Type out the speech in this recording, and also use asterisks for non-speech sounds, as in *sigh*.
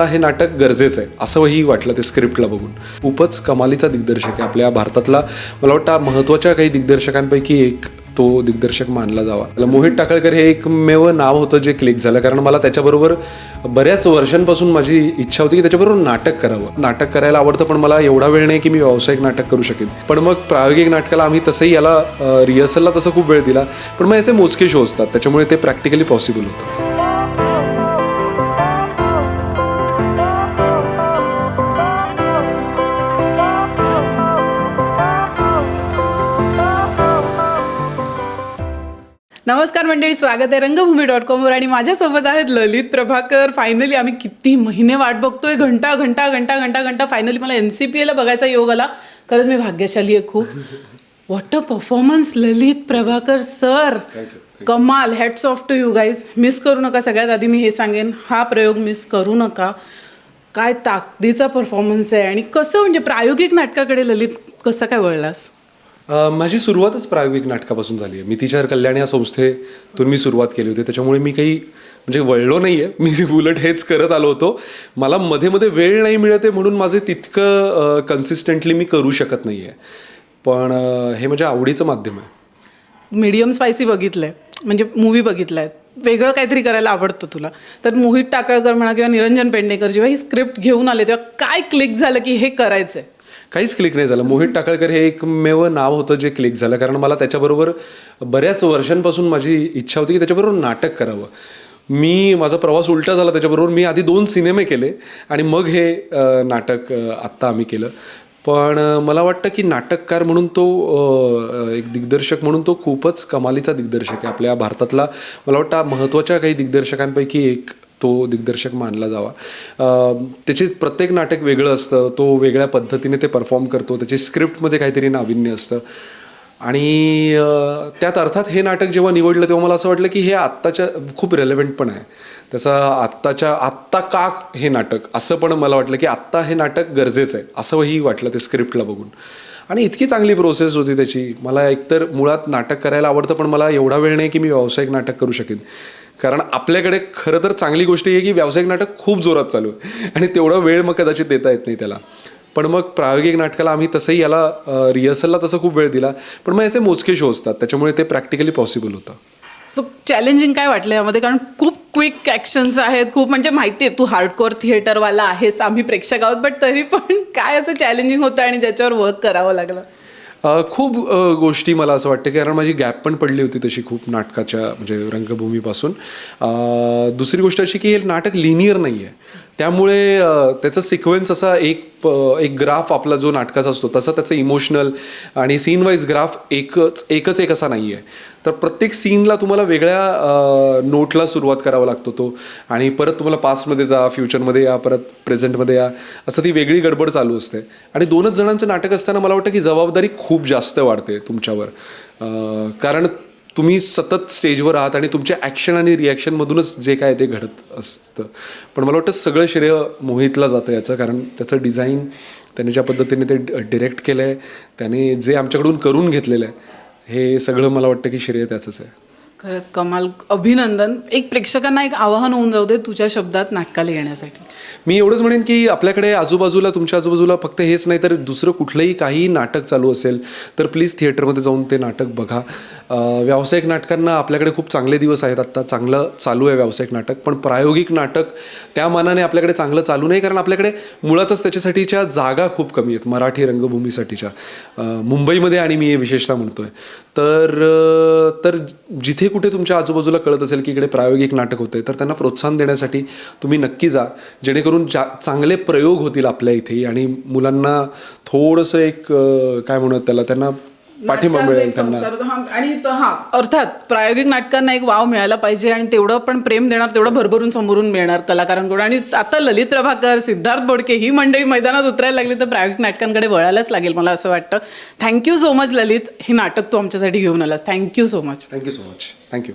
आत्ता हे नाटक गरजेचं आहे असंही वाटलं ते स्क्रिप्टला बघून. खूपच कमालीचा दिग्दर्शक आहे आपल्या भारतातला. मला वाटतं महत्त्वाच्या काही दिग्दर्शकांपैकी एक तो दिग्दर्शक मानला जावा. मोहित टाकळकर हे एकमेव नाव होतं जे क्लिक झालं. कारण मला त्याच्याबरोबर बऱ्याच वर्षांपासून माझी इच्छा होती की त्याच्याबरोबर नाटक करावं. नाटक करायला आवडतं पण मला एवढा वेळ नाही की मी व्यावसायिक नाटक करू शकेन. पण मग प्रायोगिक नाटकाला आम्ही तसंही याला रिहर्सलला तसं खूप वेळ दिला. पण मग याचे मोजके शो असतात. त्याच्यामुळे ते प्रॅक्टिकली पॉसिबल होतं. नमस्कार मंडळी स्वागत आहे रंगभूमी डॉट कॉमवर आणि माझ्यासोबत आहेत ललित प्रभाकर. फायनली आम्ही किती महिने वाट बघतोय घंटा घंटा घंटा घंटा घंटा. फायनली मला एन सी पी एला बघायचा योग आला. खरंच मी भाग्यशाली आहे खूप. What a performance Lalit Prabhakar sir कमाल. Hats off to you guys miss करू नका सगळ्यात आधी मी हे सांगेन. हा प्रयोग मिस करू नका. काय ताकदीचा परफॉर्मन्स आहे. आणि कसं म्हणजे प्रायोगिक नाटकाकडे ललित कसं काय वळलास? माझी सुरुवातच प्रायोगिक नाटकापासून झाली आहे. मी तिच्यावर कल्याण या संस्थेतून मी सुरुवात केली होती. त्याच्यामुळे मी काही म्हणजे वळलो नाही आहे *laughs* मी उलट हेच करत आलो होतो. मला मध्ये मध्ये वेळ नाही मिळत आहे म्हणून माझे तितकं कन्सिस्टंटली मी करू शकत नाही आहे पण हे माझ्या आवडीचं माध्यम आहे. मीडियम स्पायसी बघितलं आहे म्हणजे मूवी बघितलाय. वेगळं काहीतरी करायला आवडतं तुला. तर मोहित टाकळकर म्हणा किंवा निरंजन पेडणेकर जेव्हा ही स्क्रिप्ट घेऊन आले तेव्हा काय क्लिक झालं की हे करायचं आहे काहीच क्लिक नाही झालं. मोहित टाकळकर हे एकमेव नाव होतं जे क्लिक झालं. कारण मला त्याच्याबरोबर बऱ्याच वर्षांपासून माझी इच्छा होती की त्याच्याबरोबर नाटक करावं. मी माझा प्रवास उलटा झाला त्याच्याबरोबर. मी आधी दोन सिनेमे केले आणि मग हे नाटक आत्ता आम्ही केलं. पण मला वाटतं की नाटककार म्हणून तो एक दिग्दर्शक म्हणून तो खूपच कमालीचा दिग्दर्शक आहे. आपल्या भारतातला मला वाटतं महत्त्वाच्या काही दिग्दर्शकांपैकी एक तो दिग्दर्शक मानला जावा. त्याचे प्रत्येक नाटक वेगळं असतं तो वेगळ्या पद्धतीने ते परफॉर्म करतो त्याची स्क्रिप्टमध्ये काहीतरी नाविन्य असतं. आणि त्यात अर्थात हे नाटक जेव्हा निवडलं तेव्हा मला असं वाटलं की हे आत्ताच्या खूप रेलेव्हंट पण आहे. त्याचा आत्ताच्या आत्ता का हे नाटक? असं पण मला वाटलं की आत्ता हे नाटक गरजेचं आहे असंही वाटलं ते स्क्रिप्टला बघून. आणि इतकी चांगली प्रोसेस होती त्याची. मला एकतर मुळात नाटक करायला आवडतं पण मला एवढा वेळ नाही की मी व्यावसायिक नाटक करू शकेन. कारण आपल्याकडे खरं तर चांगली गोष्ट ही आहे की व्यावसायिक नाटक खूप जोरात चालू आहे. आणि तेवढा वेळ मग कदाचित देता येत नाही त्याला. पण मग प्रायोगिक नाटकाला आम्ही तसंही याला रिहर्सलला तसं खूप वेळ दिला. पण मग याचे मोजके शो असतात. त्याच्यामुळे ते प्रॅक्टिकली पॉसिबल होतं. सो चॅलेंजिंग काय वाटलं यामध्ये? कारण खूप क्विक ॲक्शन्स आहेत. खूप म्हणजे माहिती आहे तू हार्डकोअर थिएटरवाला आहेस आम्ही प्रेक्षक आहोत. बट तरी पण *laughs* काय असं चॅलेंजिंग होतं आणि ज्याच्यावर वर्क करावं लागलं? खूप गोष्टी मला असं वाटतं कारण माझी गॅप पण पडली होती तशी खूप नाटकाच्या म्हणजे रंगभूमीपासून. दुसरी गोष्ट अशी की हे नाटक लिनियर नाही आहे त्यामुळे त्याचा सिक्वेन्स असा एक एक ग्राफ आपला जो नाटकाचा असतो तसा त्याचं इमोशनल आणि सीन वाईज ग्राफ एकच एकच एक असा नाही आहे तर प्रत्येक सीनला तुम्हाला वेगळ्या नोटला सुरुवात करावा लागतो तो. आणि परत तुम्हाला पास्टमध्ये जा फ्युचरमध्ये या परत प्रेझेंटमध्ये या असं ती वेगळी गडबड चालू असते. आणि दोनच जणांचं नाटक असताना मला वाटतं की जबाबदारी खूप जास्त वाढते तुमच्यावर. कारण तुम्ही सतत स्टेजवर आहात आणि तुमच्या ॲक्शन आणि रिॲक्शनमधूनच जे काय ते घडत असतं. पण मला वाटतं सगळं श्रेय मोहितला जातं याचं कारण त्याचं डिझाईन त्याने ज्या पद्धतीने ते डिरेक्ट केलं आहे त्याने जे आमच्याकडून करून घेतलेलं आहे हे सगळं मला वाटतं की श्रेय त्याचंच आहे. खरंच कमाल अभिनंदन. एक प्रेक्षकांना एक आवाहन होऊन जाऊ दे तुझ्या शब्दात नाटकाला येण्यासाठी. मी एवढंच म्हणेन की आपल्याकडे आजूबाजूला तुमच्या आजूबाजूला फक्त हेच नाही तर दुसरं कुठलंही काही नाटक चालू असेल तर प्लीज थिएटरमध्ये जाऊन ते नाटक बघा. व्यावसायिक नाटकांना आपल्याकडे खूप चांगले दिवस आहेत आत्ता चांगलं चालू आहे व्यावसायिक नाटक पण प्रायोगिक नाटक त्या मानाने आपल्याकडे चांगलं चालू नाही कारण आपल्याकडे मुळातच त्याच्यासाठीच्या जागा खूप कमी आहेत मराठी रंगभूमीसाठीच्या. मुंबईमध्ये आणि मी हे विशेषतः म्हणतोय. तर तर जिथे कुठे तुमच्या आजूबाजूला कळत असेल की इकडे प्रायोगिक नाटक होते तर त्यांना प्रोत्साहन देण्यासाठी तुम्ही नक्की जा. जेणेकरून जा चांगले प्रयोग होतील आपल्या इथे. आणि मुलांना थोडंसं एक काय म्हणत त्याला त्यांना पाठिंबा मिळेल त्यांना. संस्कार, हा, आणि तो- हा. अर्थात प्रायोगिक नाटकांना एक वाव मिळाला पाहिजे आणि तेवढं पण प्रेम देणार तेवढं भरभरून समोरून मिळणार कलाकारांकडून. आणि आता ललित प्रभाकर सिद्धार्थ बोडके ही मंडळी मैदानात उतरायला लागली तर प्रायोगिक नाटकांकडे वळायलाच लागेल मला असं वाटतं. Thank you so much Lalit. हे नाटक तू आमच्यासाठी घेऊन आलास. Thank you so much thank you so much thank you